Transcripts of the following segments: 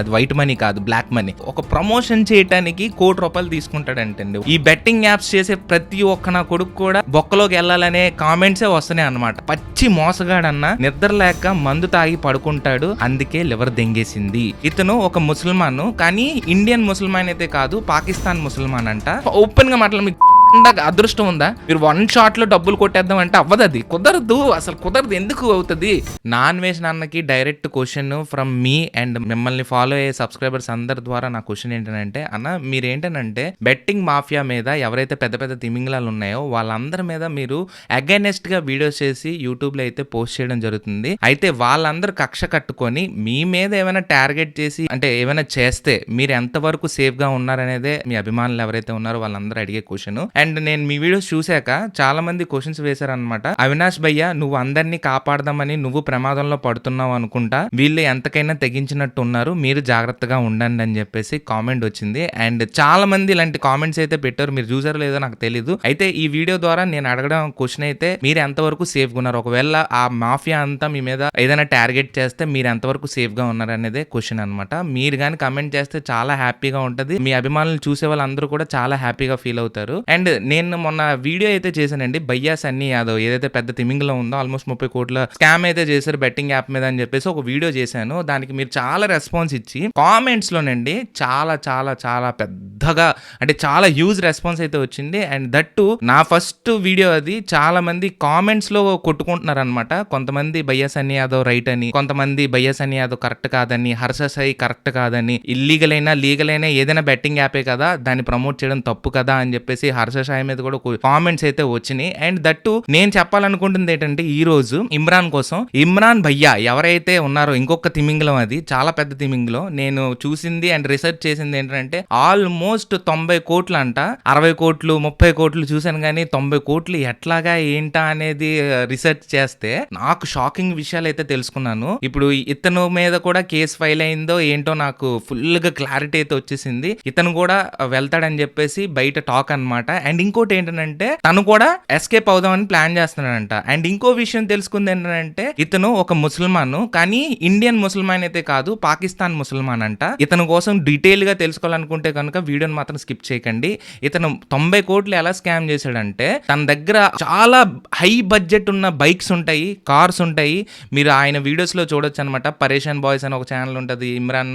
అది white money కాదు black money ఒక ప్రమోషన్ చేయడానికి కోటి రూపాయలు తీసుకుంటాడంటండి. ఈ బెట్టింగ్ యాప్స్ చేసే ప్రతి ఒక్క నా కొడుకు కూడా బొక్కలోకి వెళ్ళాలనే కామెంట్సే వస్తున్నాయి అన్నమాట. పచ్చి మోసగాడన్న నిద్ర లేక మందు తాగి పడుకుంటాడు అందుకే లివర్ దెంగేసింది. ఇతను ఒక ముసల్మాన్ కానీ ఇండియన్ ముసల్మాన్ అయితే కాదు పాకిస్తాన్ ముసల్మాన్ అంట ఓపెన్గా మాట్లాడి మీకు అదృష్టం ఉందా? మీరు వన్ షాట్లో డబ్బులు కొట్టేద్దాం అంటే అవ్వదు అది. కుదరదు. అసలు కుదరదు. ఎందుకు అవుతుంది? నాన్ వెజ్ నాన్నకి direct question from me and మిమ్మల్ని ఫాలో అయ్యే సబ్స్క్రైబర్స్ అందరి ద్వారా నా క్వశ్చన్ ఏంటంటే అన్న మీరు ఏంటంటే బెట్టింగ్ మాఫియా మీద ఎవరైతే పెద్ద పెద్ద తిమింగలాలు ఉన్నాయో వాళ్ళందరి మీద మీరు అగైనెస్ట్గా వీడియోస్ చేసి యూట్యూబ్లో అయితే పోస్ట్ చేయడం జరుగుతుంది. అయితే వాళ్ళందరూ కక్ష కట్టుకొని మీ మీద ఏమైనా టార్గెట్ చేసి అంటే ఏమైనా చేస్తే మీరు ఎంతవరకు సేఫ్గా ఉన్నారనేదే మీ అభిమానులు ఎవరైతే ఉన్నారో వాళ్ళందరూ అడిగే క్వశ్చన్ అండ్ నేను మీ వీడియోస్ చూశాక చాలా మంది క్వశ్చన్స్ వేశారనమాట అవినాష్ భయ్య నువ్వు అందరినీ కాపాడదామని నువ్వు ప్రమాదంలో పడుతున్నావు అనుకుంటా వీళ్ళు ఎంతకైనా తెగించినట్టు ఉన్నారు మీరు జాగ్రత్తగా ఉండండి అని చెప్పేసి కామెంట్ వచ్చింది. అండ్ చాలా మంది ఇలాంటి కామెంట్స్ అయితే పెట్టారు మీరు చూసారో లేదో నాకు తెలియదు అయితే ఈ వీడియో ద్వారా నేను అడగడం క్వశ్చన్ అయితే మీరు ఎంతవరకు సేఫ్గా ఉన్నారు? ఒకవేళ ఆ మాఫియా అంతా మీ మీద ఏదైనా టార్గెట్ చేస్తే మీరు ఎంతవరకు సేఫ్గా ఉన్నారు అనేది క్వశ్చన్ అనమాట మీరు కానీ కమెంట్ చేస్తే చాలా హ్యాపీగా ఉంటది. మీ అభిమానులు చూసే వాళ్ళందరూ కూడా చాలా హ్యాపీగా ఫీల్ అవుతారు. అండ్ నేను మొన్న వీడియో అయితే చేశానండి. బయ్యా సన్నీ యాదవ్ ఏదైతే పెద్ద తిమింగ్లో ఉందో ఆల్మోస్ట్ ముప్పై కోట్ల స్కామ్ అయితే చేశారు బెట్టింగ్ యాప్ మీద అని చెప్పేసి ఒక వీడియో చేశాను. దానికి మీరు చాలా రెస్పాన్స్ ఇచ్చి కామెంట్స్ లోనండి చాలా చాలా చాలా పెద్దగా అంటే చాలా హ్యూజ్ రెస్పాన్స్ అయితే వచ్చింది. అండ్ దట్టు నా ఫస్ట్ వీడియో అది. చాలా మంది కామెంట్స్లో కొట్టుకుంటున్నారు అనమాట కొంతమంది బయ్యా సన్నీ యాదవ్ రైట్ అని కొంతమంది బయ్యా సన్నీ యాదవ్ కరెక్ట్ కాదని హర్ష సాయి కరెక్ట్ కాదని ఇల్లీగల్ అయినా లీగల్ అయినా ఏదైనా బెట్టింగ్ యాపే కదా దాన్ని ప్రమోట్ చేయడం తప్పు కదా అని చెప్పేసి హర్ష సాయి మీద కూడా కామెంట్స్ అయితే వచ్చినాయి. అండ్ దట్టు నేను చెప్పాలనుకుంటుంది ఏంటంటే ఈ రోజు ఇమ్రాన్ కోసం ఇమ్రాన్ భయ్యా ఎవరైతే ఉన్నారో ఇంకొక తిమింగలం అది చాలా పెద్ద తిమింగలం నేను చూసింది అండ్ రీసెర్చ్ చేసింది ఏంటంటే ఆల్మోస్ట్ తొంభై కోట్లు అంట అరవై కోట్లు ముప్పై కోట్లు చూశాను కానీ తొంభై కోట్లు ఎట్లాగా ఏంటా అనేది రీసెర్చ్ చేస్తే నాకు షాకింగ్ విషయాలు అయితే తెలుసుకున్నాను. ఇప్పుడు ఇతను మీద కూడా కేసు ఫైల్ అయిందో ఏంటో నాకు ఫుల్గా క్లారిటీ అయితే వచ్చేసింది. ఇతను కూడా వెళ్తాడని చెప్పేసి బయట టాక్ అన్నమాట. అండ్ ఇంకోటి ఏంటంటే తను కూడా ఎస్కేప్ అవుదామని ప్లాన్ చేస్తున్నాడంట. అండ్ ఇంకో విషయం తెలుసుకుంది ఏంటంటే ఇతను ఒక ముసల్మాన్ కానీ ఇండియన్ ముసల్మాన్ అయితే కాదు పాకిస్తాన్ ముసల్మాన్ అంట. ఇతను కోసం డీటెయిల్గా తెలుసుకోవాలనుకుంటే కనుక వీడియోని మాత్రం స్కిప్ చేయకండి. ఇతను తొంభై కోట్లు ఎలా స్కామ్ చేశాడంటే తన దగ్గర చాలా హై బడ్జెట్ ఉన్న బైక్స్ ఉంటాయి కార్స్ ఉంటాయి. మీరు ఆయన వీడియోస్లో చూడొచ్చు అనమాట పరేషాన్ బాయ్స్ అని ఒక ఛానల్ ఉంటుంది ఇమ్రాన్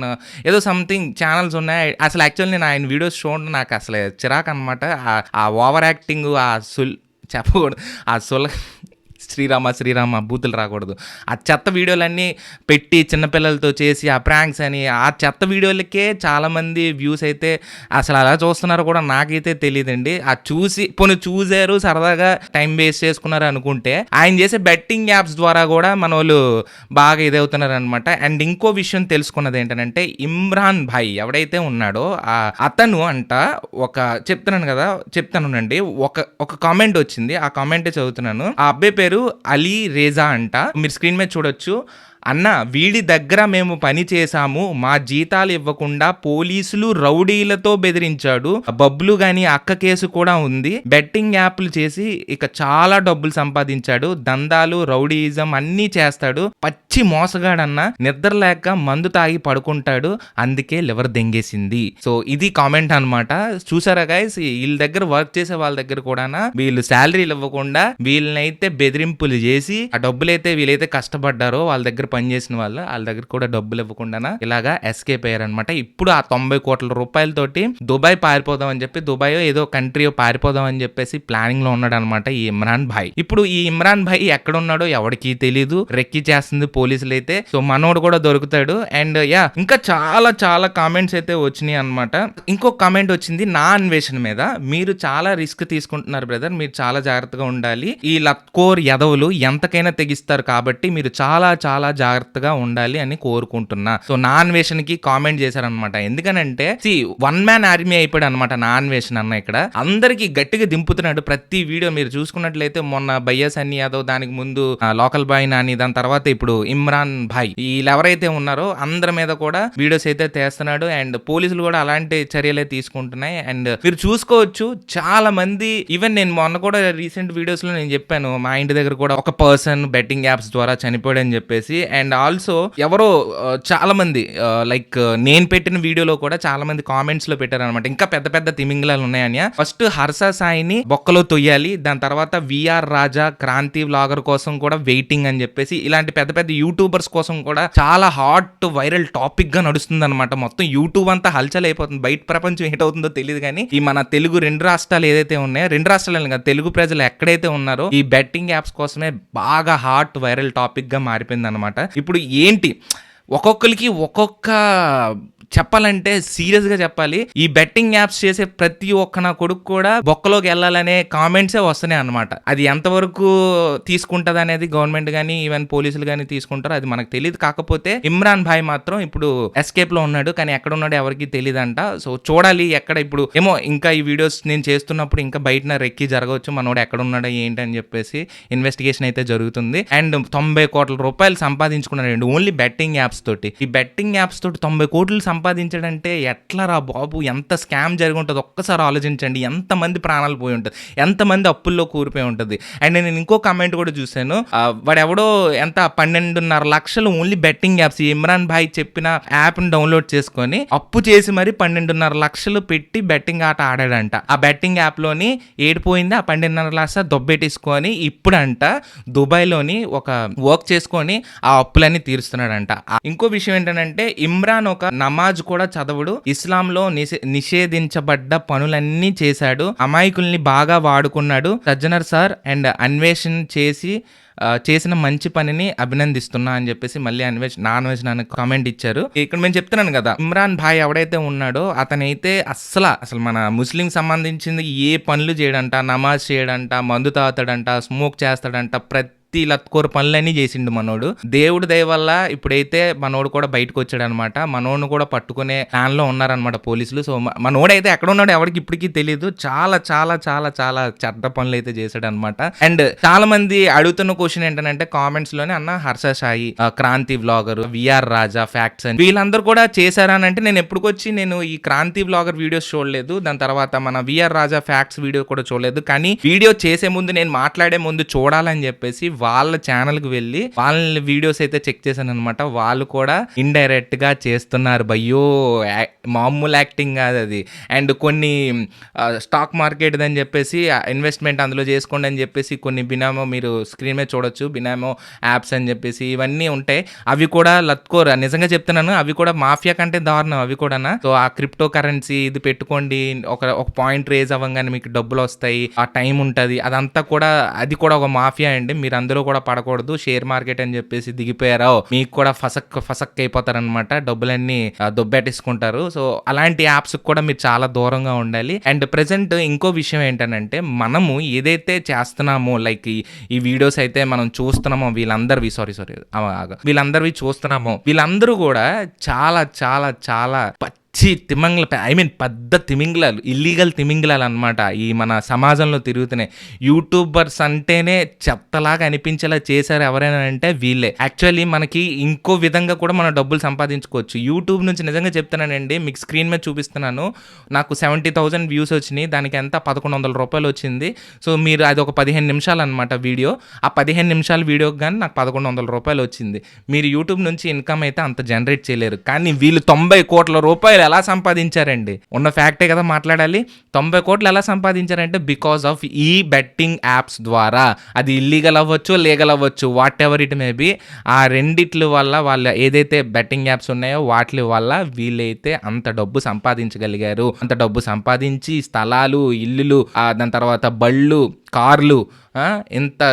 ఏదో సంథింగ్ ఛానల్స్ ఉన్నాయి. అసలు యాక్చువల్ నేను ఆయన వీడియోస్ చూడండి నాకు అసలు చిరాక్ అనమాట ఆ ఓవర్ యాక్టింగ్ ఆ సుల్ చెప్పకూడదు. ఆ సుల శ్రీరామ శ్రీరామ బూతులు రాకూడదు. ఆ చెత్త వీడియోలన్నీ పెట్టి చిన్నపిల్లలతో చేసి ఆ ప్రాంక్స్ అని ఆ చెత్త వీడియోలకే చాలామంది వ్యూస్ అయితే అసలు అలా చూస్తున్నారో కూడా నాకైతే తెలియదండి ఆ చూసి పోనీ చూసారు సరదాగా టైం వేస్ట్ చేసుకున్నారు అనుకుంటే ఆయన చేసే బెట్టింగ్ యాప్స్ ద్వారా కూడా మన వాళ్ళు బాగా ఇదవుతున్నారు అనమాట అండ్ ఇంకో విషయం తెలుసుకున్నది ఏంటంటే ఇమ్రాన్ భాయ్ ఎవడైతే ఉన్నాడో ఆ అతను అంట ఒక చెప్తున్నాను కదా చెప్తానునండి ఒక ఒక కామెంట్ వచ్చింది. ఆ కామెంటే చదువుతున్నాను. ఆ అబ్బాయి పేరు అలీ రేజా అంట. మీరు స్క్రీన్ మీద చూడొచ్చు. అన్న వీడి దగ్గర మేము పని చేశాము మా జీతాలు ఇవ్వకుండా పోలీసులు రౌడీలతో బెదిరించాడు. బబ్లు గాని అక్క కేసు కూడా ఉంది. బెట్టింగ్ యాప్లు చేసి ఇక చాలా డబ్బులు సంపాదించాడు. దందాలు రౌడీయిజం అన్నీ చేస్తాడు. పచ్చి మోసగాడన్న నిద్ర లేక మందు తాగి పడుకుంటాడు. అందుకే లివర్ దెంగేసింది. సో ఇది కామెంట్ అన్నమాట. చూసారా గైస్ వీళ్ళ దగ్గర వర్క్ చేసే వాళ్ళ దగ్గర కూడా వీళ్ళు శాలరీలు ఇవ్వకుండా వీళ్ళనైతే బెదిరింపులు చేసి ఆ డబ్బులైతే వీళ్ళైతే కష్టపడ్డారో వాళ్ళ దగ్గర పనిచేసిన వాళ్ళు వాళ్ళ దగ్గర కూడా డబ్బులు ఇవ్వకుండా ఇలాగా ఎస్కేప్ అయ్యారనమాట ఇప్పుడు ఆ తొంభై కోట్ల రూపాయలతోటి దుబాయ్ పారిపోదాం అని చెప్పి దుబాయ్ ఏదో కంట్రీ పారిపోదాం అని చెప్పేసి ప్లానింగ్లో ఉన్నాడు అనమాట ఈ ఇమ్రాన్ భాయ్. ఇప్పుడు ఈ ఇమ్రాన్ భాయ్ ఎక్కడ ఉన్నాడో ఎవరికి తెలియదు రెక్కి చేస్తుంది పోలీసులు అయితే. సో మనోడు కూడా దొరుకుతాడు. అండ్ యా ఇంకా చాలా చాలా కామెంట్స్ అయితే వచ్చినాయి అనమాట ఇంకో కామెంట్ వచ్చింది నా అన్వేషణ మీద. మీరు చాలా రిస్క్ తీసుకుంటున్నారు బ్రదర్ మీరు చాలా జాగ్రత్తగా ఉండాలి. ఈ లక్కోర్ యదవులు ఎంతకైనా తెగిస్తారు కాబట్టి మీరు చాలా చాలా జాగ్రత్తగా ఉండాలి అని కోరుకుంటున్నా. సో నా వేషన్కి కామెంట్ చేశారనమాట ఎందుకనంటే సి వన్ మ్యాన్ ఆర్మీ అయిపోయాడు అనమాట నా అన్వేషణ అన్న ఇక్కడ. అందరికి గట్టిగా దింపుతున్నాడు. ప్రతి వీడియో మీరు చూసుకున్నట్లయితే మొన్న బయ్యా సన్నీ యాదవ్ దానికి ముందు లోకల్ బాయ్ నాని దాని తర్వాత ఇప్పుడు ఇమ్రాన్ భాయ్. వీళ్ళు ఎవరైతే ఉన్నారో అందరి మీద కూడా వీడియోస్ అయితే చేస్తున్నాడు అండ్ పోలీసులు కూడా అలాంటి చర్యలే తీసుకుంటున్నాయి. అండ్ మీరు చూసుకోవచ్చు చాలా మంది ఈవెన్ నేను మొన్న కూడా రీసెంట్ వీడియోస్లో నేను చెప్పాను మా ఇంటి దగ్గర కూడా ఒక పర్సన్ బెట్టింగ్ యాప్స్ ద్వారా చనిపోయాడని చెప్పేసి. అండ్ ఆల్సో ఎవరో చాలామంది చాలా మంది లైక్ నేను పెట్టిన వీడియోలో కూడా చాలా మంది కామెంట్స్లో పెట్టారు అనమాట ఇంకా పెద్ద పెద్ద తిమింగలాలు ఉన్నాయని ఫస్ట్ హర్ష సాయిని బొక్కలో తొయ్యాలి దాని తర్వాత విఆర్ రాజా క్రాంతి వ్లాగర్ కోసం కూడా వెయిటింగ్ అని చెప్పేసి ఇలాంటి పెద్ద పెద్ద యూట్యూబర్స్ కోసం కూడా చాలా హాట్ వైరల్ టాపిక్గా నడుస్తుంది అనమాట మొత్తం యూట్యూబ్ అంతా హల్చల్ అయిపోతుంది బయట ప్రపంచం ఏంటవుతుందో తెలియదు కానీ ఈ మన తెలుగు రెండు రాష్ట్రాలు ఏదైతే ఉన్నాయో రెండు రాష్ట్రాలు కాదు తెలుగు ప్రజలు ఎక్కడైతే ఉన్నారో ఈ బెట్టింగ్ యాప్స్ కోసమే బాగా హాట్ వైరల్ టాపిక్గా మారిపోయింది అనమాట ఇప్పుడు ఏంటి? ఒక్కొక్కరికి ఒక్కొక్క చెప్పాలంటే సీరియస్గా చెప్పాలి. ఈ బెట్టింగ్ యాప్స్ చేసే ప్రతి ఒక్క నా కొడుకు కూడా బొక్కలోకి వెళ్ళాలనే కామెంట్సే వస్తున్నాయి అనమాట అది ఎంతవరకు తీసుకుంటది అనేది గవర్నమెంట్ కానీ ఈవెన్ పోలీసులు కానీ తీసుకుంటారో అది మనకు తెలియదు కాకపోతే ఇమ్రాన్ భాయ్ మాత్రం ఇప్పుడు ఎస్కేప్లో ఉన్నాడు. కానీ ఎక్కడ ఉన్నాడు ఎవరికి తెలియదంట సో చూడాలి ఎక్కడ ఇప్పుడు ఏమో ఇంకా ఈ వీడియోస్ నేను చేస్తున్నప్పుడు ఇంకా బయట రెక్కి జరగవచ్చు. మనోడు ఎక్కడ ఉన్నాడో ఏంటి అని చెప్పేసి ఇన్వెస్టిగేషన్ అయితే జరుగుతుంది. అండ్ తొంభై కోట్ల రూపాయలు సంపాదించుకున్నాడు ఓన్లీ బెట్టింగ్ యాప్స్ తోటి. ఈ బెట్టింగ్ యాప్స్ తోటి తొంభై కోట్లు సంపాదించడంటే ఎట్లా రా బాబు ఎంత స్కామ్ జరిగి ఉంటుంది? ఒక్కసారి ఆలోచించండి. ఎంతమంది ప్రాణాలు పోయి ఉంటుంది? ఎంతమంది అప్పుల్లో కూరిపోయి ఉంటుంది? అండ్ నేను ఇంకో కమెంట్ కూడా చూశాను. వాడెవడో ఎంత పన్నెండున్నర లక్షలు only betting apps Imran bhai చెప్పిన యాప్ని డౌన్లోడ్ చేసుకొని అప్పు చేసి మరి పన్నెండున్నర లక్షలు పెట్టి బెట్టింగ్ ఆట ఆడాడంట. ఆ బెట్టింగ్ యాప్లోని ఏడిపోయింది ఆ పన్నెండున్నర లక్ష దొబ్బెట్టేసుకొని ఇప్పుడంట దుబాయ్లోని ఒక వర్క్ చేసుకొని ఆ అప్పులన్నీ తీరుస్తున్నాడంట. ఆ ఇంకో విషయం ఏంటంటే ఇమ్రాన్ ఒక నమాజ్ కూడా చదవడు. ఇస్లాంలో నిషే- నిషేధించబడ్డ పనులన్నీ చేశాడు. అమాయకుల్ని బాగా వాడుకున్నాడు. సజ్జనర్ సార్ అండ్ అన్వేషణ చేసి చేసిన మంచి పనిని అభినందిస్తున్నా అని చెప్పేసి మళ్ళీ అన్వేష్ నాన్ వెజ్ నాన్న కామెంట్ ఇచ్చారు. ఇక్కడ మేము చెప్తున్నాను కదా ఇమ్రాన్ భాయ్ ఎవడైతే ఉన్నాడో అతనైతే అస్సలు అసలు మన ముస్లిం సంబంధించింది ఏ పనులు చేయడంట నమాజ్ చేయడంట మందు తాగుతాడంట స్మోక్ చేస్తాడంట ప్రతి ప్రతి లత్కోర పనులన్నీ చేసిండు మనోడు. దేవుడి దయ వల్ల ఇప్పుడైతే మనోడు కూడా బయటకు వచ్చాడు అనమాట కూడా పట్టుకునే ప్లాన్లో ఉన్నారనమాట పోలీసులు. సో మనోడైతే ఎక్కడ ఉన్నాడు ఎవరికి ఇప్పటికీ తెలియదు చాలా చాలా చాలా చాలా చెడ్డ పనులు అయితే చేశాడు అనమాట అండ్ చాలా మంది అడుగుతున్న క్వశ్చన్ ఏంటంటే కామెంట్స్లోనే అన్న హర్ష సాయి ఆ, Kranti vlogger VR Raja facts అని. వీళ్ళందరూ కూడా చేశారా అని అంటే నేను ఎప్పటికొచ్చి నేను ఈ క్రాంతి వ్లాగర్ వీడియోస్ చూడలేదు. దాని తర్వాత మన విఆర్ రాజా ఫ్యాక్ట్స్ వీడియో కూడా చూడలేదు. కానీ వీడియో చేసే ముందు నేను మాట్లాడే ముందు చూడాలని చెప్పేసి వాళ్ళ ఛానల్కి వెళ్ళి వాళ్ళ వీడియోస్ అయితే చెక్ చేశాను అనమాట వాళ్ళు కూడా ఇండైరెక్ట్గా చేస్తున్నారు. భయ్యో యా- మామూలు యాక్టింగ్ కాదు అది. అండ్ కొన్ని స్టాక్ మార్కెట్ అని చెప్పేసి ఇన్వెస్ట్మెంట్ అందులో చేసుకోండి అని చెప్పేసి కొన్ని బినామో మీరు స్క్రీన్ మీద చూడొచ్చు. బినామో యాప్స్ అని చెప్పేసి ఇవన్నీ ఉంటాయి. అవి కూడా లత్కోర్ నిజంగా చెప్తున్నాను అవి కూడా మాఫియా కంటే దారుణం అవి కూడా సో ఆ క్రిప్టో కరెన్సీ ఇది పెట్టుకోండి ఒక ఒక పాయింట్ రేజ్ అవ్వగానే మీకు డబ్బులు వస్తాయి ఆ టైం ఉంటుంది. అదంతా కూడా అది కూడా ఒక మాఫియా అండి. మీరు అందరూ కూడా పడకూడదు. షేర్ మార్కెట్ అని చెప్పేసి దిగిపోయారో మీకు కూడా ఫసక్ ఫసక్ అయిపోతారనమాట డబ్బులన్నీ ఆ, దొబ్బెట్టేసుకుంటారు సో అలాంటి యాప్స్ కూడా మీరు చాలా దూరంగా ఉండాలి. అండ్ ప్రెసెంట్ ఇంకో విషయం ఏంటంటే మనము ఏదైతే చేస్తున్నామో లైక్ ఈ వీడియోస్ అయితే మనం చూస్తున్నామో వీళ్ళందరివి సారీ సారీ వీళ్ళందరివి చూస్తున్నామో వీళ్ళందరూ కూడా చాలా చాలా చాలా పిచ్చి తిమంగల ఐ మీన్ పెద్ద తిమింగలాలు ఇల్లీగల్ తిమింగలాలు అనమాట ఈ మన సమాజంలో తిరుగుతున్నాయి. యూట్యూబర్స్ అంటేనే చెత్తలాగా అనిపించేలా చేశారు ఎవరైనా అంటే వీళ్ళే. యాక్చువల్లీ మనకి ఇంకో విధంగా కూడా మనం డబ్బులు సంపాదించుకోవచ్చు. యూట్యూబ్ నుంచి నిజంగా చెప్తున్నానండి మీకు స్క్రీన్ మీద చూపిస్తున్నాను. నాకు సెవెంటీ థౌసండ్ వ్యూస్ వచ్చినాయి దానికి ఎంత? పదకొండు వందల రూపాయలు వచ్చింది. సో మీరు అది ఒక పదిహేను నిమిషాలు అనమాట వీడియో. ఆ పదిహేను నిమిషాల వీడియోకి కానీ నాకు పదకొండు వందల రూపాయలు వచ్చింది. మీరు యూట్యూబ్ నుంచి ఇన్కమ్ అయితే అంత జనరేట్ చేయలేరు. కానీ వీళ్ళు తొంభై కోట్ల రూపాయలు ఎలా సంపాదించారండి? ఉన్న ఫ్యాక్టే కదా మాట్లాడాలి. తొంభై కోట్లు ఎలా సంపాదించారంటే బికాస్ ఆఫ్ ఈ బెట్టింగ్ యాప్స్ ద్వారా. అది ఇల్లీగల్ అవ్వచ్చు లీగల్ అవ్వచ్చు whatever it may be. ఆ రెండిట్ల వల్ల వాళ్ళ ఏదైతే బెట్టింగ్ యాప్స్ ఉన్నాయో వాటి వల్ల వీళ్ళైతే అంత డబ్బు సంపాదించగలిగారు. అంత డబ్బు సంపాదించి స్థలాలు ఇల్లులు దాని తర్వాత బళ్ళు కార్లు ఇంత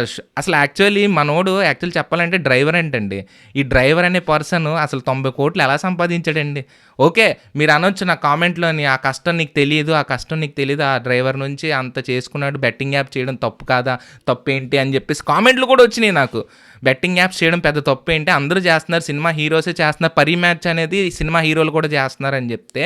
అసలు యాక్చువల్లీ మనోడు యాక్చువల్ చెప్పాలంటే డ్రైవర్ ఏంటండి? ఈ డ్రైవర్ అనే పర్సన్ అసలు తొంభై కోట్లు ఎలా సంపాదించాడండి? ఓకే మీరు అనొచ్చు నా కామెంట్లోని ఆ కష్టం నీకు తెలియదు ఆ కష్టం నీకు తెలియదు ఆ డ్రైవర్ నుంచి అంత చేసుకున్నాడు బెట్టింగ్ యాప్ చేయడం తప్పు కాదా తప్పు ఏంటి అని చెప్పేసి కామెంట్లు కూడా వచ్చినాయి నాకు. బెట్టింగ్ యాప్స్ చేయడం పెద్ద తప్పు ఏంటి? అందరూ చేస్తున్నారు సినిమా హీరోసే చేస్తున్నారు పరీ మ్యాచ్ అనేది సినిమా హీరోలు కూడా చేస్తున్నారు అని చెప్తే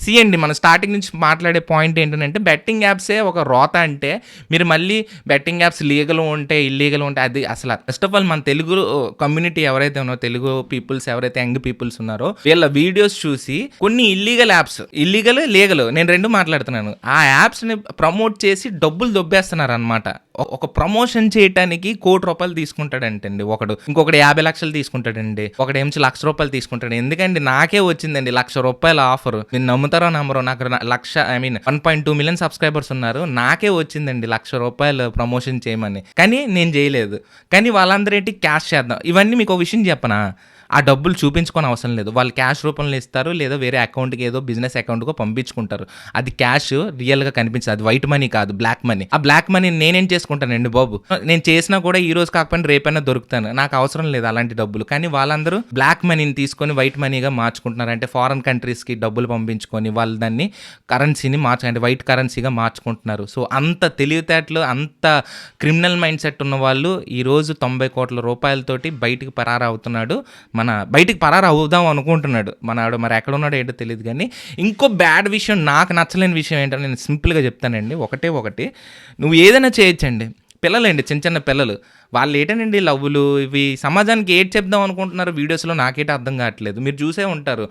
సి అండి మనం స్టార్టింగ్ నుంచి మాట్లాడే పాయింట్ ఏంటంటే బెట్టింగ్ యాప్సే ఒక రోత అంటే మీరు మళ్ళీ బెట్టింగ్ యాప్స్ లీగల్ ఉంటే ఇల్లీగల్ ఉంటే అది అసలు ఫస్ట్ ఆఫ్ ఆల్ మన తెలుగు కమ్యూనిటీ ఎవరైతే ఉన్నారో తెలుగు పీపుల్స్ ఎవరైతే యంగ్ పీపుల్స్ ఉన్నారో వీళ్ళ వీడియోస్ చూసి కొన్ని ఇల్లీగల్ యాప్స్ ఇల్లీగల్ లీగల్ నేను రెండు మాట్లాడుతున్నాను. ఆ యాప్స్ని ప్రమోట్ చేసి డబ్బులు దొబ్బేస్తున్నారు అనమాట ఒక ప్రమోషన్ చేయడానికి కోటి రూపాయలు తీసుకుంటాడంటండి ఒకడు. ఇంకొకటి యాభై లక్షలు తీసుకుంటాడండి ఒకటి ఏమించి లక్ష రూపాయలు తీసుకుంటాడు. ఎందుకండి నాకే వచ్చిందండి లక్ష రూపాయల ఆఫర్ మీరు నమ్ముతారో నమ్మరో నాకు lakh I mean one point two million subscribers ఉన్నారు. నాకే వచ్చిందండి లక్ష రూపాయలు ప్రమోషన్ చేయమని. కానీ నేను చేయలేదు. కానీ వాళ్ళందరేంటి క్యాష్ చేద్దాం. ఇవన్నీ మీకు ఒక విషయం చెప్పనా? ఆ డబ్బులు చూపించుకొని అవసరం లేదు. వాళ్ళు క్యాష్ రూపంలో ఇస్తారు లేదా వేరే అకౌంట్కి ఏదో బిజినెస్ అకౌంట్కో పంపించుకుంటారు. అది క్యాష్ రియల్గా కనిపించదు. అది వైట్ మనీ కాదు బ్లాక్ మనీ. ఆ బ్లాక్ మనీ నేనేం చేసుకుంటానండి బాబు? నేను చేసినా కూడా ఈ రోజు కాకపోయినా రేపైనా దొరుకుతాను. నాకు అవసరం లేదు అలాంటి డబ్బులు. కానీ వాళ్ళందరూ బ్లాక్ మనీని తీసుకొని వైట్ మనీగా మార్చుకుంటున్నారు. అంటే ఫారెన్ కంట్రీస్కి డబ్బులు పంపించుకొని వాళ్ళు దాన్ని కరెన్సీని మార్చు అంటే వైట్ కరెన్సీగా మార్చుకుంటున్నారు. సో అంత తెలివితేటలు అంత క్రిమినల్ మైండ్ సెట్ ఉన్న వాళ్ళు ఈరోజు తొంభై కోట్ల రూపాయలతోటి బయటికి పరారవుతున్నాడు. మన బయటికి పరారు అవుదాం అనుకుంటున్నాడు. మన ఆవిడ మరి ఎక్కడ ఉన్నాడో ఏంటో తెలియదు కానీ ఇంకో బ్యాడ్ విషయం నాకు నచ్చలేని విషయం ఏంటో నేను సింపుల్గా చెప్తానండి. ఒకటే ఒకటి. నువ్వు ఏదైనా చేయొచ్చండి. పిల్లలండి చిన్న చిన్న పిల్లలు. వాళ్ళు ఏంటండి లవ్వులు? ఇవి సమాజానికి ఏడ్ చెప్దాం అనుకుంటున్నారు వీడియోస్లో నాకేట అర్థం కావట్లేదు. మీరు చూసే ఉంటారు.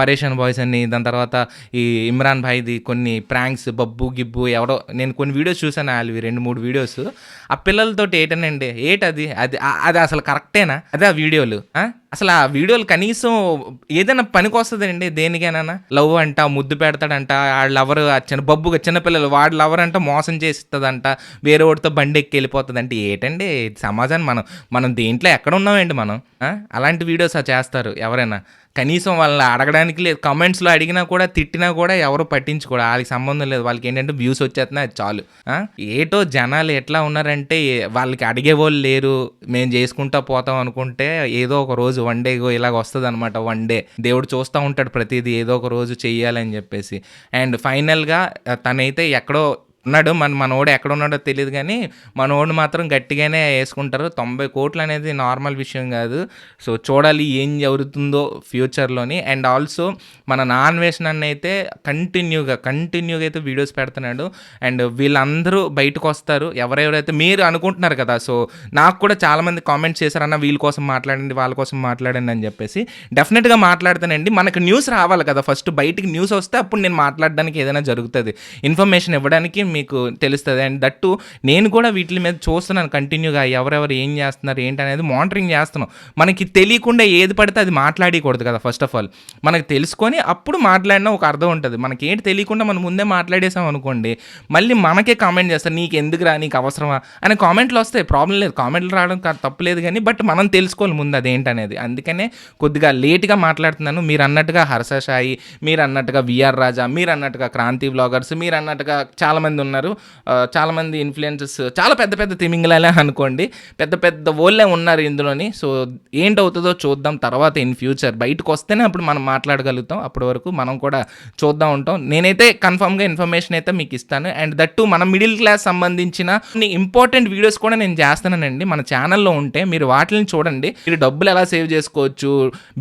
పరేషన్ పరేషాన్ బాయ్స్ అని దాని తర్వాత ఈ ఇమ్రాన్ భాయ్ది కొన్ని ప్రాంక్స్ బబ్బు గిబ్బు ఎవడో నేను కొన్ని వీడియోస్ చూసాను వాళ్ళవి రెండు మూడు వీడియోస్. ఆ పిల్లలతోటి ఏటనండి ఏటది? అది అది అసలు కరెక్టేనా? అదే ఆ వీడియోలు అసలు ఆ వీడియోలు కనీసం ఏదైనా పనికి వస్తుందండి దేనికైనా లవ్ అంట ముద్దు పెడతాడంట వాళ్ళ లవర్ చిన్న బబ్బుగా చిన్నపిల్లలు వాడు లవర్ అంట మోసం చేస్తుందంట వేరే వాడితో బండి ఎక్కి వెళ్ళిపోతుంది అంటే సమాజాన్ని మనం మనం దేంట్లో ఎక్కడ ఉన్నామండి మనం? అలాంటి వీడియోస్ చేస్తారు ఎవరైనా. కనీసం వాళ్ళని అడగడానికి లేదు. కమెంట్స్లో అడిగినా కూడా తిట్టినా కూడా ఎవరు పట్టించుకోడు వాళ్ళకి సంబంధం లేదు. వాళ్ళకి ఏంటంటే వ్యూస్ వచ్చేస్తున్నాయి. అది చాలు. ఏటో జనాలు ఎట్లా ఉన్నారంటే వాళ్ళకి అడిగే వాళ్ళు లేరు. మేము చేసుకుంటా పోతాం అనుకుంటే ఏదో ఒక రోజు వన్ డే ఇలాగ వస్తుంది అనమాట వన్ డే దేవుడు చూస్తూ ఉంటాడు ప్రతిదీ. ఏదో ఒక రోజు చెయ్యాలని చెప్పేసి. అండ్ ఫైనల్గా తనైతే ఎక్కడో ఉన్నాడు మన మనోడు ఎక్కడ ఉన్నాడో తెలియదు కానీ మనోడు మాత్రం గట్టిగానే వేసుకుంటారు. తొంభై కోట్లు అనేది నార్మల్ విషయం కాదు. సో చూడాలి ఏం జరుగుతుందో ఫ్యూచర్లోని. అండ్ ఆల్సో మన నాన్ వేషన్ అయితే కంటిన్యూగా కంటిన్యూగా అయితే వీడియోస్ పెడుతున్నాడు. అండ్ వీళ్ళందరూ బయటకు వస్తారు. ఎవరెవరైతే మీరు అనుకుంటున్నారు కదా సో నాకు కూడా చాలామంది కామెంట్స్ చేశారన్న వీళ్ళ కోసం మాట్లాడండి వాళ్ళ కోసం మాట్లాడండి అని చెప్పేసి. డెఫినెట్గా మాట్లాడతానండి. మనకు న్యూస్ రావాలి కదా ఫస్ట్ బయటికి న్యూస్ వస్తే అప్పుడు నేను మాట్లాడడానికి ఏదైనా జరుగుతుంది. ఇన్ఫర్మేషన్ ఇవ్వడానికి మీకు తెలుస్తుంది. అండ్ దట్టు నేను కూడా వీటి మీద చూస్తున్నాను కంటిన్యూగా ఎవరెవరు ఏం చేస్తున్నారు ఏంటి అనేది మానిటరింగ్ చేస్తున్నాం. మనకి తెలియకుండా ఏది పడితే అది మాట్లాడకూడదు కదా ఫస్ట్ ఆఫ్ ఆల్ మనకు తెలుసుకొని అప్పుడు మాట్లాడినా ఒక అర్థం ఉంటుంది. మనకి ఏంటి తెలియకుండా మనం ముందే మాట్లాడేసాం అనుకోండి మళ్ళీ మనకే కామెంట్ చేస్తారు నీకు ఎందుకురా నీకు అవసరమా? అనే కామెంట్లు వస్తాయి. ప్రాబ్లం లేదు. కామెంట్లు రావడం తప్పలేదు తప్పులేదు కానీ బట్ మనం తెలుసుకోవాలి ముందు అదేంటనేది. అందుకనే కొద్దిగా లేట్గా మాట్లాడుతున్నాను. మీరు అన్నట్టుగా హర్ష సాయి మీరు అన్నట్టుగా విఆర్ రాజా మీరు అన్నట్టుగా క్రాంతి బ్లాగర్స్ మీరు అన్నట్టుగా చాలామంది ఉన్నారు. చాలామంది ఇన్ఫ్లుయెన్సెస్ చాలా పెద్ద పెద్ద తిమింగలాలే అనుకోండి. పెద్ద పెద్ద ఓళ్ళే ఉన్నారు ఇందులోని. సో ఏంటవుతుందో చూద్దాం తర్వాత ఇన్ ఫ్యూచర్ బయటకు వస్తేనే అప్పుడు మనం మాట్లాడగలుగుతాం. అప్పటి వరకు మనం కూడా చూద్దాం ఉంటాం. నేనైతే కన్ఫామ్గా ఇన్ఫర్మేషన్ అయితే మీకు ఇస్తాను. అండ్ దట్టు మన మిడిల్ క్లాస్ సంబంధించిన కొన్ని ఇంపార్టెంట్ వీడియోస్ కూడా నేను చేస్తానండి. మన ఛానల్లో ఉంటే మీరు వాటిని చూడండి. మీరు డబ్బులు ఎలా సేవ్ చేసుకోవచ్చు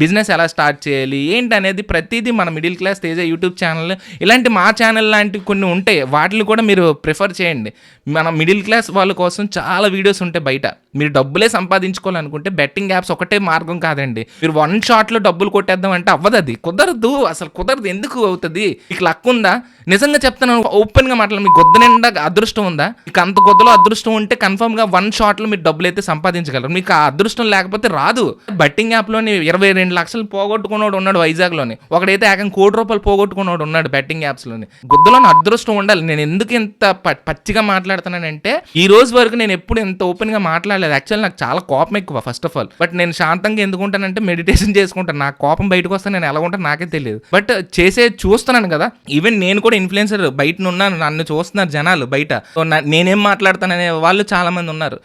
బిజినెస్ ఎలా స్టార్ట్ చేయాలి ఏంటి అనేది ప్రతిదీ మన middle class Teja YouTube channel ఇలాంటి మా ఛానల్ లాంటివి కొన్ని ఉంటాయి వాటిని కూడా మీరు మీరు ప్రిఫర్ చేయండి. మన మిడిల్ క్లాస్ వాళ్ళ కోసం చాలా వీడియోస్ ఉంటాయి బయట. మీరు డబ్బులే సంపాదించుకోవాలనుకుంటే బెట్టింగ్ యాప్స్ ఒకటే మార్గం కాదండి. మీరు వన్ షాట్లో డబ్బులు కొట్టేద్దాం అంటే అవ్వదు అది కుదరదు. అసలు కుదరదు. ఎందుకు అవుతుంది? మీకు లక్ ఉందా? నిజంగా చెప్తాను ఓపెన్గా మాట్లాడు. మీకు గొద్ద నిండా అదృష్టం ఉందా? మీకు అంత గొద్దలో అదృష్టం ఉంటే కన్ఫర్మ్గా వన్ షాట్లో మీరు డబ్బులు అయితే సంపాదించగలరు. మీకు ఆ అదృష్టం లేకపోతే రాదు. బెట్టింగ్ యాప్లోని ఇరవై రెండు లక్షలు పోగొట్టుకున్నాడు ఉన్నాడు వైజాగ్లోని. ఒకడైతే ఏకంగా కోటి రూపాయలు పోగొట్టుకున్నాడు ఉన్నాడు బెట్టింగ్ యాప్స్లోని గుద్దలోని అదృష్టం ఉండాలి. నేను ఎందుకు ఇంత ప- పచ్చిగా మాట్లాడుతున్నానంటే ఈ రోజు వరకు నేను ఎప్పుడు ఎంత ఓపెన్గా మాట్లాడలేదు. యాక్చువల్ నాకు చాలా కోపం ఎక్కువ ఫస్ట్ ఆఫ్ ఆల్ బట్ నేను శాంతంగా ఎందుకుంటానంటే మెడిటేషన్ చేసుకుంటాను. నా కోపం బయటకు వస్తే నేను ఎలా ఉంటాను నాకే తెలియదు. బట్ చేసే చూస్తున్నాను కదా. ఈవెన్ నేను కూడా ఇన్ఫ్లుయెన్సర్ బయట ఉన్నాను. నన్ను చూస్తున్నారు జనాలు బయట. సో నేనేం మాట్లాడతాననే వాళ్ళు చాలా మంది ఉన్నారు.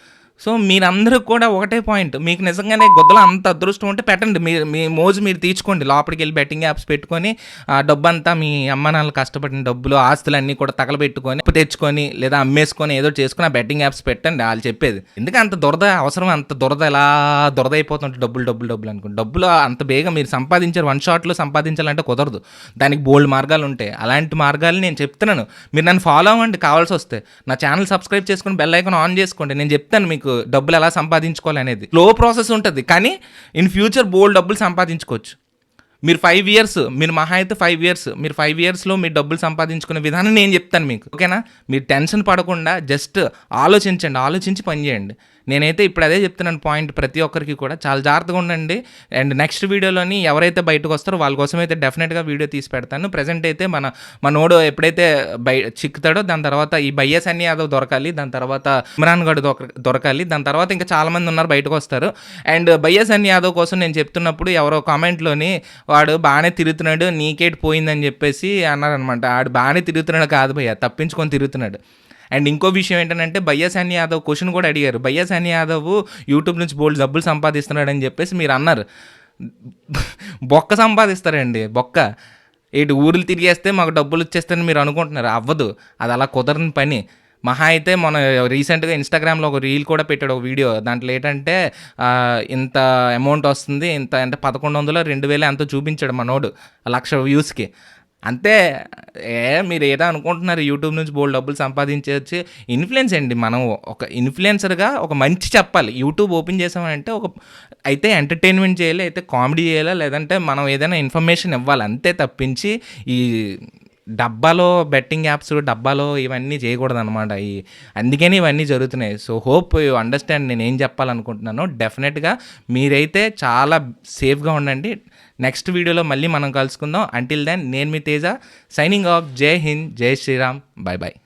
సో మీరందరూ కూడా ఒకటే పాయింట్. మీకు నిజంగానే గొద్దలో అంత అదృష్టం ఉంటే పెట్టండి. మీరు మీ మోజు మీరు తీర్చుకోండి. లోపలికి వెళ్ళి బెట్టింగ్ యాప్స్ పెట్టుకొని ఆ డబ్బంతా మీ అమ్మ నాన్నలు కష్టపడిన డబ్బులు ఆస్తులన్నీ కూడా తగలబెట్టుకొని తెచ్చుకొని లేదా అమ్మేసుకొని ఏదో చేసుకుని ఆ బెట్టింగ్ యాప్స్ పెట్టండి. వాళ్ళు చెప్పేది. ఎందుకంటే అంత దురద అవసరం? అంత దురద ఎలా దురద అయిపోతుంటే డబ్బులు డబ్బులు డబ్బులు అనుకోండి. డబ్బులు అంత బేగా మీరు సంపాదించారు వన్ షాట్లో సంపాదించాలంటే కుదరదు. దానికి బోల్డ్ మార్గాలు ఉంటాయి. అలాంటి మార్గాలు నేను చెప్తున్నాను. మీరు నన్ను ఫాలో అవ్వండి కావాల్సి వస్తే. నా ఛానల్ సబ్స్క్రైబ్ చేసుకుని బెల్ ఐకాన్ ఆన్ చేసుకోండి. నేను చెప్తాను మీకు. డబ్బులు ఎలా సంపాదించుకోవాలి అనేది. స్లో ప్రాసెస్ ఉంటుంది. కానీ ఇన్ ఫ్యూచర్ బోల్డ్ డబ్బులు సంపాదించుకోవచ్చు. మీరు ఫైవ్ ఇయర్స్ మీరు మహా అయితే ఫైవ్ ఇయర్స్ మీరు ఫైవ్ ఇయర్స్లో మీరు డబ్బులు సంపాదించుకునే విధానం నేను చెప్తాను మీకు. ఓకేనా మీరు టెన్షన్ పడకుండా జస్ట్ ఆలోచించండి ఆలోచించి పని చేయండి. నేనైతే ఇప్పుడు అదే చెప్తున్నాను పాయింట్ ప్రతి ఒక్కరికి కూడా. చాలా జాగ్రత్తగా ఉండండి. అండ్ నెక్స్ట్ వీడియోలోని ఎవరైతే బయటకు వస్తారో వాళ్ళ కోసం అయితే డెఫినెట్గా వీడియో తీసి పెడతాను. ప్రజెంట్ అయితే మన మనోడు ఎప్పుడైతే బై చిక్కుతాడో దాని తర్వాత ఈ బయ్యస్ అన్ని యాదవ్ దొరకాలి దాని తర్వాత ఇమ్రాన్ గడ్ దొరకాలి దాని తర్వాత ఇంకా చాలామంది ఉన్నారు బయటకు వస్తారు. అండ్ బయ్యస్ అన్ని యాదవ్ కోసం నేను చెప్తున్నప్పుడు ఎవరో కామెంట్లోని వాడు బాగానే తిరుగుతున్నాడు నీకేటి పోయిందని చెప్పేసి అన్నారనమాట. ఆడు బాగానే తిరుగుతున్నాడు కాదు భయ్య తప్పించుకొని తిరుగుతున్నాడు. అండ్ ఇంకో విషయం ఏంటంటే బయ్యసాని యాదవ్ క్వశ్చన్ కూడా అడిగారు. బయ్యసాని యాదవ్ యూట్యూబ్ నుంచి బోల్డ్ డబ్బులు సంపాదిస్తున్నాడని చెప్పేసి మీరు అన్నారు. బొక్క సంపాదిస్తారండి బొక్క. ఇటు ఊర్లు తిరిగేస్తే మాకు డబ్బులు వచ్చేస్తాయని మీరు అనుకుంటున్నారు. అవ్వదు అది అలా కుదరని పని. మహా అయితే మన రీసెంట్గా ఇన్స్టాగ్రామ్లో ఒక రీల్ కూడా పెట్టాడు ఒక వీడియో. దాంట్లో ఏంటంటే ఇంత అమౌంట్ వస్తుంది ఇంత అంటే పదకొండు వందలు రెండు వేలు ఎంతో చూపించాడు మనోడు లక్ష వ్యూస్కి. అంతే. ఏ మీరు ఏదో అనుకుంటున్నారు యూట్యూబ్ నుంచి బోల్డ్ డబ్బులు సంపాదించవచ్చు ఇన్ఫ్లుయెన్స్ అండి మనం ఒక ఇన్ఫ్లుయెన్సర్గా ఒక మంచి చెప్పాలి. యూట్యూబ్ ఓపెన్ చేసామంటే ఒక అయితే ఎంటర్టైన్మెంట్ చేయాలి అయితే కామెడీ చేయాలా లేదంటే మనం ఏదైనా ఇన్ఫర్మేషన్ ఇవ్వాలి అంతే తప్పించి ఈ డబ్బాలో బెట్టింగ్ యాప్స్ డబ్బాలో ఇవన్నీ చేయకూడదు అనమాట ఈ అందుకని ఇవన్నీ జరుగుతున్నాయి. సో హోప్ యూ అండర్స్టాండ్ నేను ఏం చెప్పాలనుకుంటున్నానో. డెఫినెట్గా మీరైతే చాలా సేఫ్గా ఉండండి. నెక్స్ట్ వీడియోలో మళ్ళీ మనం కలుసుకుందాం. అంటిల్ దెన్ నేను మీ తేజ సైనింగ్ ఆఫ్ జై హింద్ జై శ్రీరామ్. Bye bye